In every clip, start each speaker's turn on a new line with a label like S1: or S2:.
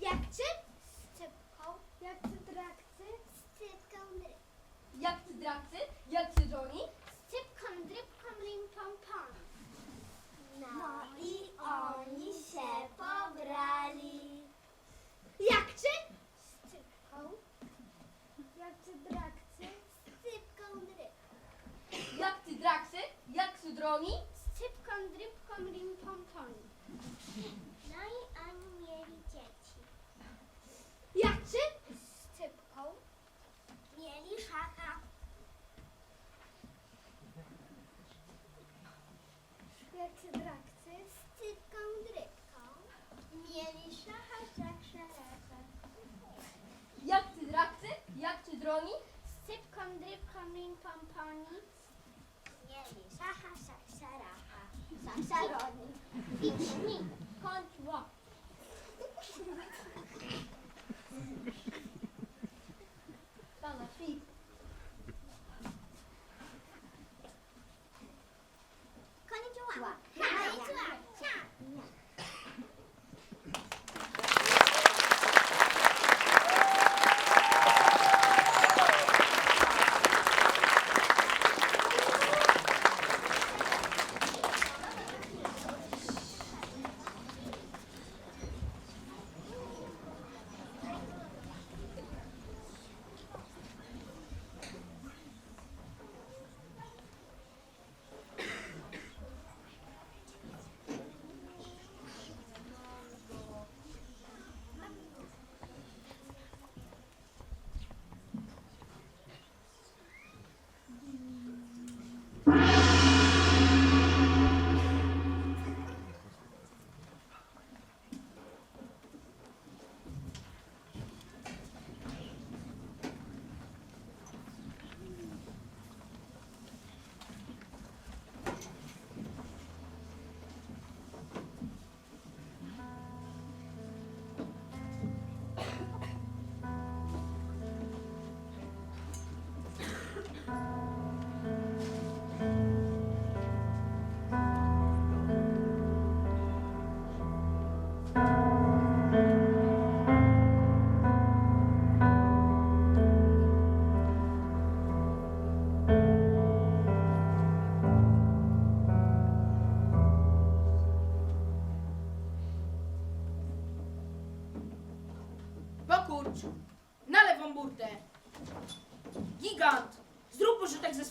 S1: Jak czym? Z cypką. Jak ty drakcy? Z cypką dryp.
S2: Jak ty drakcy? Jak ty Johnny?
S1: Z cypką drypką rim pom pom. No i oni się pobrali. Jak czym? Z cypką. Jak ty drakcy? Z cypką dryp.
S2: Jak ty draksy? Jak ty Johnny?
S1: Z cypką drypką rim pom pom. No i oni mieli dzieci. Jak czym? Z cypką. Mieli szaka. Jak ty drakcy? Z cypką drypką. Mieli szacha, szak, szaraka.
S2: Jak ty draksy? Jak ty Johnny?
S1: Z cypką drypką rim pom poni. Mieli szacha, szak, szaraka. Szaszaroni. Idź mi, kończ
S2: Pana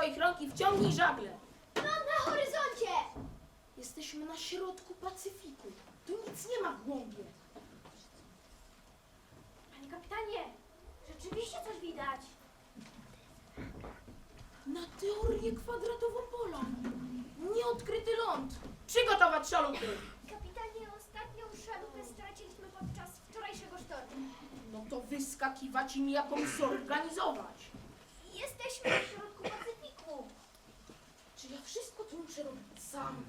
S3: swoich rąk i wciągnij żagle.
S1: Mam na horyzoncie!
S3: Jesteśmy na środku Pacyfiku. Tu nic nie ma w głębie.
S1: Panie kapitanie, rzeczywiście coś widać.
S3: Na teorię kwadratową pola. Nieodkryty ląd. Przygotować szalupy.
S1: Kapitanie, ostatnią szalupę straciliśmy podczas wczorajszego sztormu.
S3: No to wyskakiwać i mi jakąś zorganizować.
S1: Jesteśmy na środku Pacyfiku.
S3: Ja wszystko to muszę robić sam?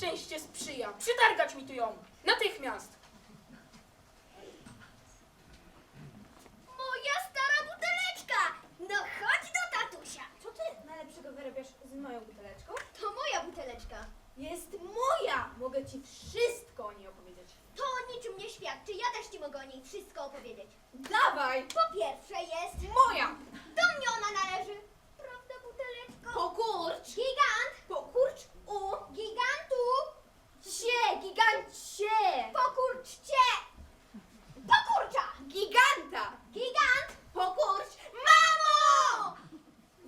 S3: Szczęście sprzyja. Przytargać mi tu ją. Natychmiast.
S2: Moja stara buteleczka! No chodź do tatusia!
S4: Co ty najlepszego wyrabiasz z moją buteleczką?
S2: To moja buteleczka.
S4: Jest moja! Mogę ci wszystko o niej opowiedzieć.
S2: To o niczym nie świadczy. Ja też ci mogę o niej wszystko opowiedzieć.
S4: Dawaj!
S2: Po pierwsze jest...
S4: Moja!
S2: Do mnie ona należy. Prawda, buteleczko?
S4: Pokurcz!
S2: Gigant!
S4: Cie, gigancie!
S2: Pokurczcie! Pokurcza!
S4: Giganta!
S2: Gigant!
S4: Pokurcz!
S2: Mamo!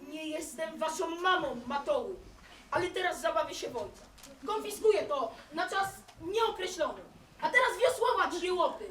S3: Nie jestem waszą mamą, matoły. Ale teraz zabawię się w ojca. Konfiskuję to na czas nieokreślony. A teraz wiosłować jełoty.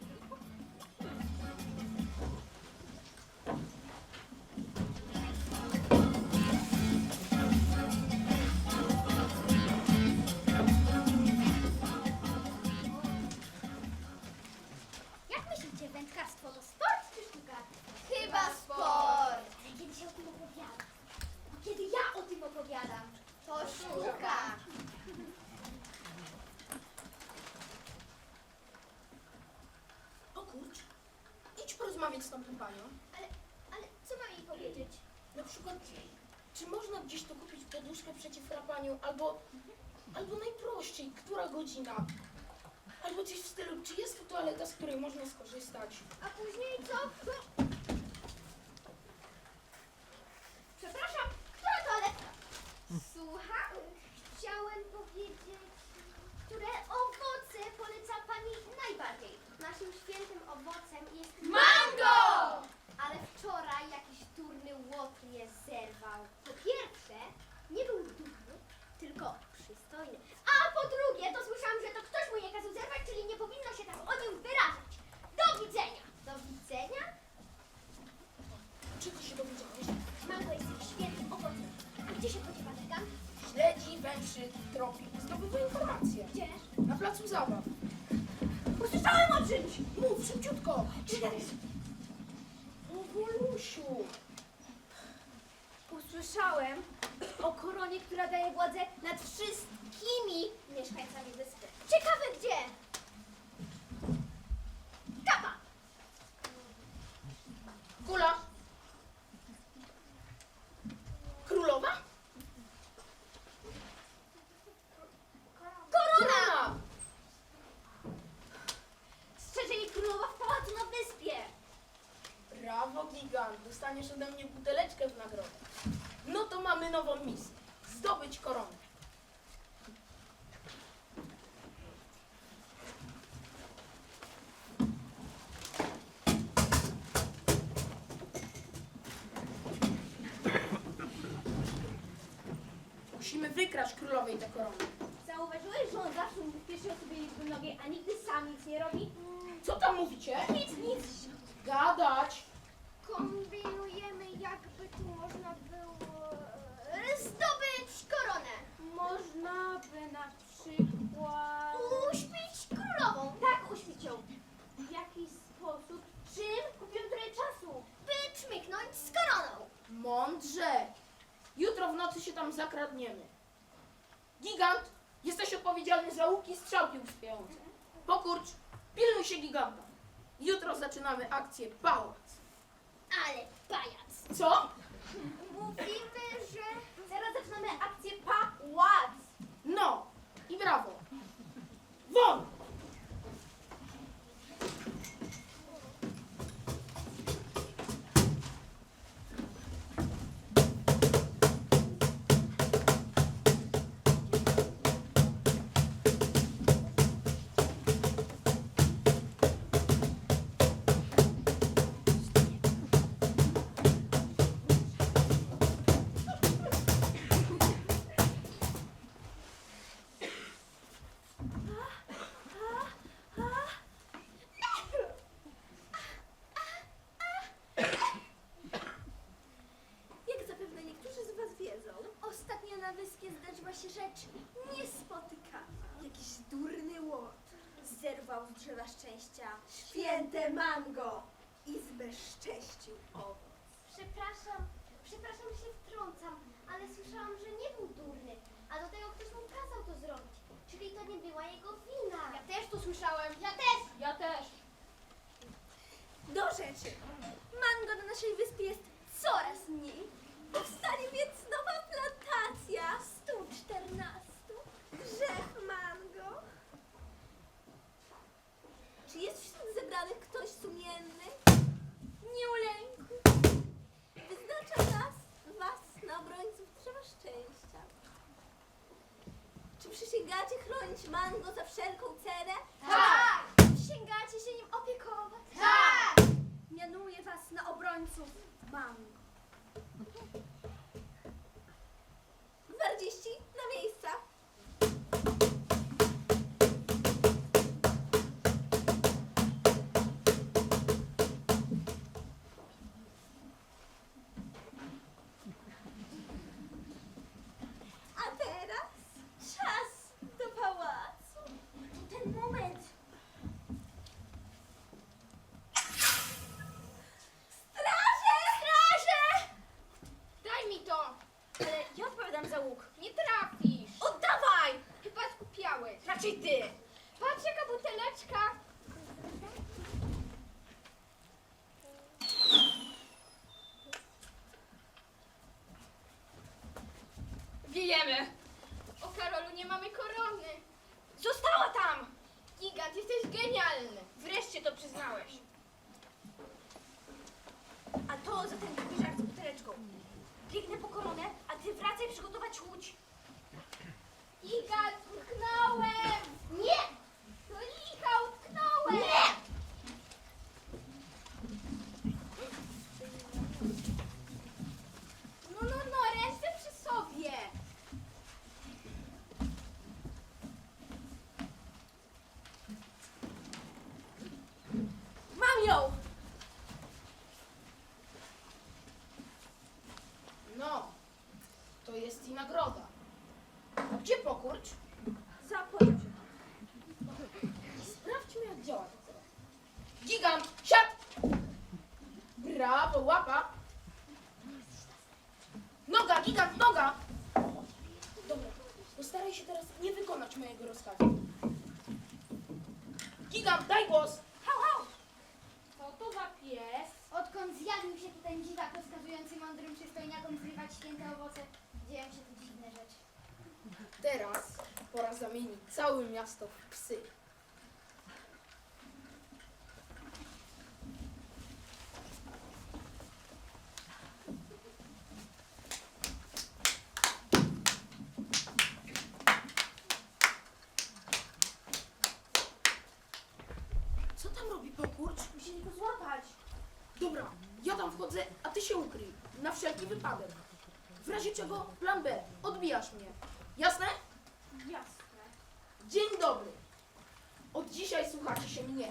S3: idź porozmawiać z tamtą panią.
S2: Ale, ale co mam jej powiedzieć?
S3: Na przykład, czy można gdzieś tu kupić poduszkę przeciw chrapaniu, albo, albo najprościej, która godzina? Albo coś w stylu, czy jest tu toaleta, z której można skorzystać?
S2: A później co? Przepraszam, która toaleta? Słucham, chciałem powiedzieć, które owoce poleca Pani najbardziej? Naszym świętym
S3: tropi, zdobywa informacje.
S2: Gdzie?
S3: Na placu zabaw.
S4: Usłyszałem o czymś!
S3: Mów szybciutko.
S4: Czekaj.
S3: Powolusiu.
S4: Usłyszałem o koronie, która daje władzę nad wszystkimi
S2: Mieszkańcami wyspy. Ciekawe gdzie?
S3: Gigant. Dostaniesz ode mnie buteleczkę w nagrodę. No to mamy nową misję. Zdobyć koronę. Musimy wykraść królowej tę koronę.
S4: Zauważyłeś, że on zawsze mówi w pierwszej osobie liczby mnogiej, a nigdy sam nic nie robi?
S3: Co tam mówicie?
S4: Nic, nic.
S3: Gadać.
S2: Kombinujemy, jakby tu można było e, zdobyć koronę.
S4: Można by na przykład...
S2: Uśpić królową.
S4: Tak, uśpić ją. W jaki sposób? Czym? Kupiłem trochę czasu.
S2: By czmyknąć z koroną.
S3: Mądrze. Jutro w nocy się tam zakradniemy. Gigant, jesteś odpowiedzialny za łuki strzałki usypiające. Pokurcz, pilnuj się giganta. Jutro zaczynamy akcję Pałac.
S2: Ale pajac.
S3: Co?
S2: Mówimy, że...
S4: Zaraz zaczynamy akcję pałac.
S3: No i brawo. Won!
S4: Święte mango i zbezcześcił owoc.
S1: Przepraszam, przepraszam, że się wtrącam, ale słyszałam, że nie był durny, a do tego ktoś mu kazał to zrobić. Czyli to nie była jego wina.
S2: Ja też to słyszałem.
S1: Ja też!
S3: Ja też.
S4: Do rzeczy. Mango na naszej wyspie jest coraz mniej. Powstanie więc nowa plantacja 114 drzew mango. Czy jest wśród zebranych ktoś sumienny? Ulękły. Wyznacza nas, was na obrońców drzewa szczęścia. Czy przysięgacie chronić mango za wszelką cenę?
S1: Tak!
S4: Przysięgacie się nim opiekować?
S1: Tak!
S4: Mianuję was na obrońców mango.
S2: Łuk.
S3: Nie trafisz.
S4: Oddawaj!
S2: Chyba skupiałeś.
S3: Raczej ty.
S2: Patrz jaka buteleczka.
S3: Wiejemy.
S2: O Karolu, nie mamy korony.
S3: Została tam.
S2: Gigant, jesteś genialny. Wreszcie to przyznałeś.
S4: A to za ten drugi żart z buteleczką. Biegnę po koronę, a ty wracaj przygotować łódź.
S2: Gigant, utknąłem.
S1: Nie!
S2: To licha, utknąłem.
S1: Nie!
S2: No, no, no, ręce przy sobie.
S4: Mam ją!
S3: No, to jest i nagroda. A gdzie pokurcz?
S4: Zapomnij.
S3: Sprawdźmy jak działa to teraz. Gigant, siad! Brawo, łapa! Noga, gigant, noga! Dobra, postaraj się teraz nie wykonać mojego rozkazu. Gigant, daj głos!
S4: Hał, hał!
S2: Co to za pies?
S1: Odkąd zjawił się tu ten dziwak rozkazujący mądrym przystojniakom zrywać święte owoce, dzieją się dziwne rzeczy.
S3: Teraz pora zamienić całe miasto w psy. Co tam robi pokurcz?
S4: Musieli go złapać.
S3: Dobra, ja tam wchodzę, a ty się ukryj. Na wszelki wypadek. W razie czego plan B. Odbijasz mnie. Jasne?
S4: Jasne.
S3: Dzień dobry. Od dzisiaj słuchacie się mnie.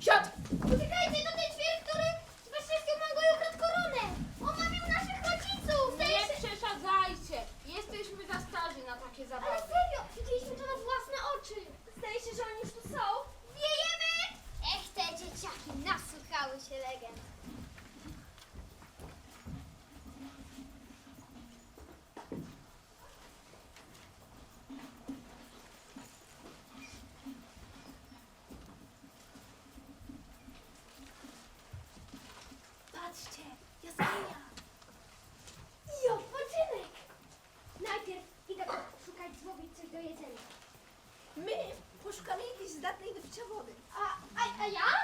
S3: Siad!
S1: Uciekajcie do tej ćwierć, który z bezcześcią Mango i ukradł koronę! Omamił naszych rodziców!
S2: Nie
S1: się...
S2: przeszadzajcie. Jesteśmy za starzy na takie
S1: Ale
S2: zabawy.
S1: serio, widzieliśmy to na własne oczy!
S4: Zdaje się, że oni już tu są.
S1: Wiejemy! Ech, te dzieciaki nasłuchały się legend.
S4: Jakiejś zdatnej do picia wody.
S1: A, a,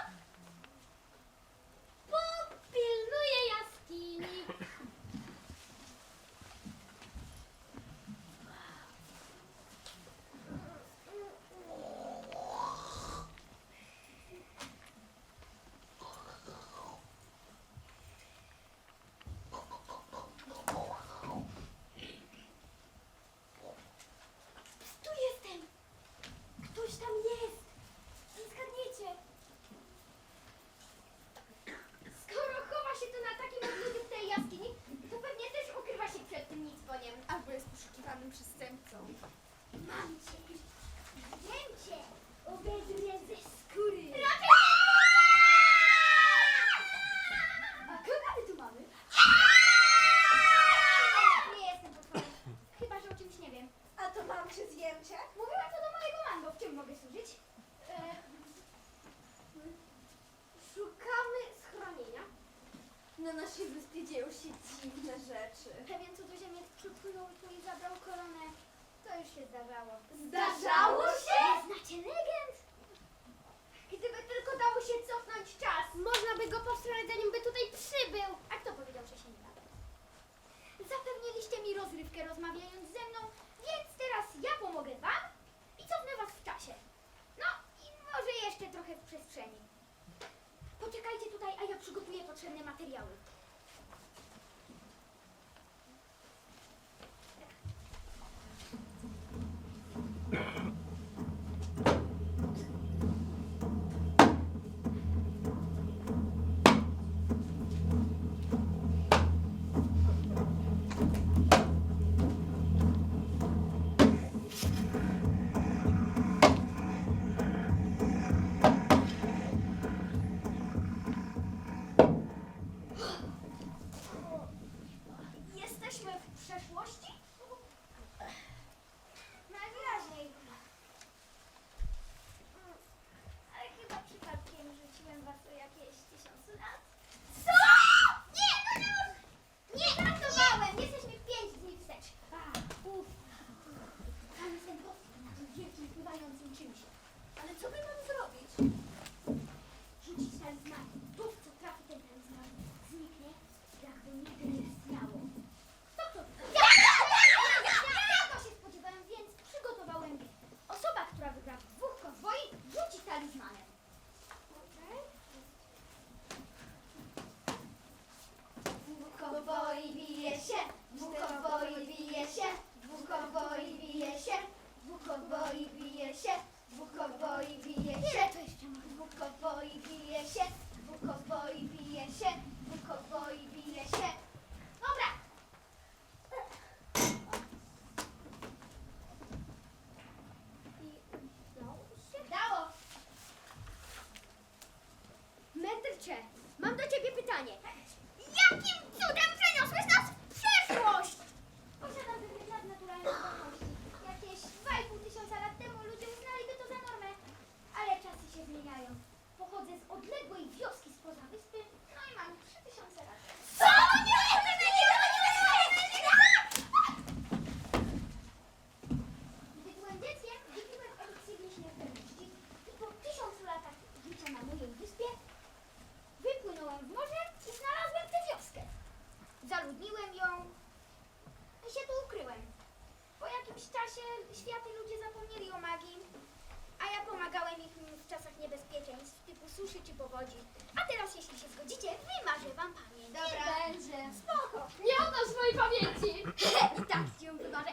S1: już się zdarzało. Zdarzało się? Nie znacie legend? Gdyby tylko dało się cofnąć czas. Można by go powstrzymać, zanim by tutaj przybył. A kto powiedział, że się nie da? Zapewniliście mi rozrywkę rozmawiając ze mną, więc teraz ja pomogę wam i cofnę was w czasie. No i może jeszcze trochę w przestrzeni. Poczekajcie tutaj, a ja przygotuję potrzebne materiały. się świat i ludzie zapomnieli o magii, a ja pomagałem ich w czasach niebezpieczeństw, typu suszy czy powodzi. A teraz, jeśli się zgodzicie, wymarzę wam pamięć. Dobra. Nie będzie. Spoko. Nie odnosz mojej pamięci! I tak ją wymarzę.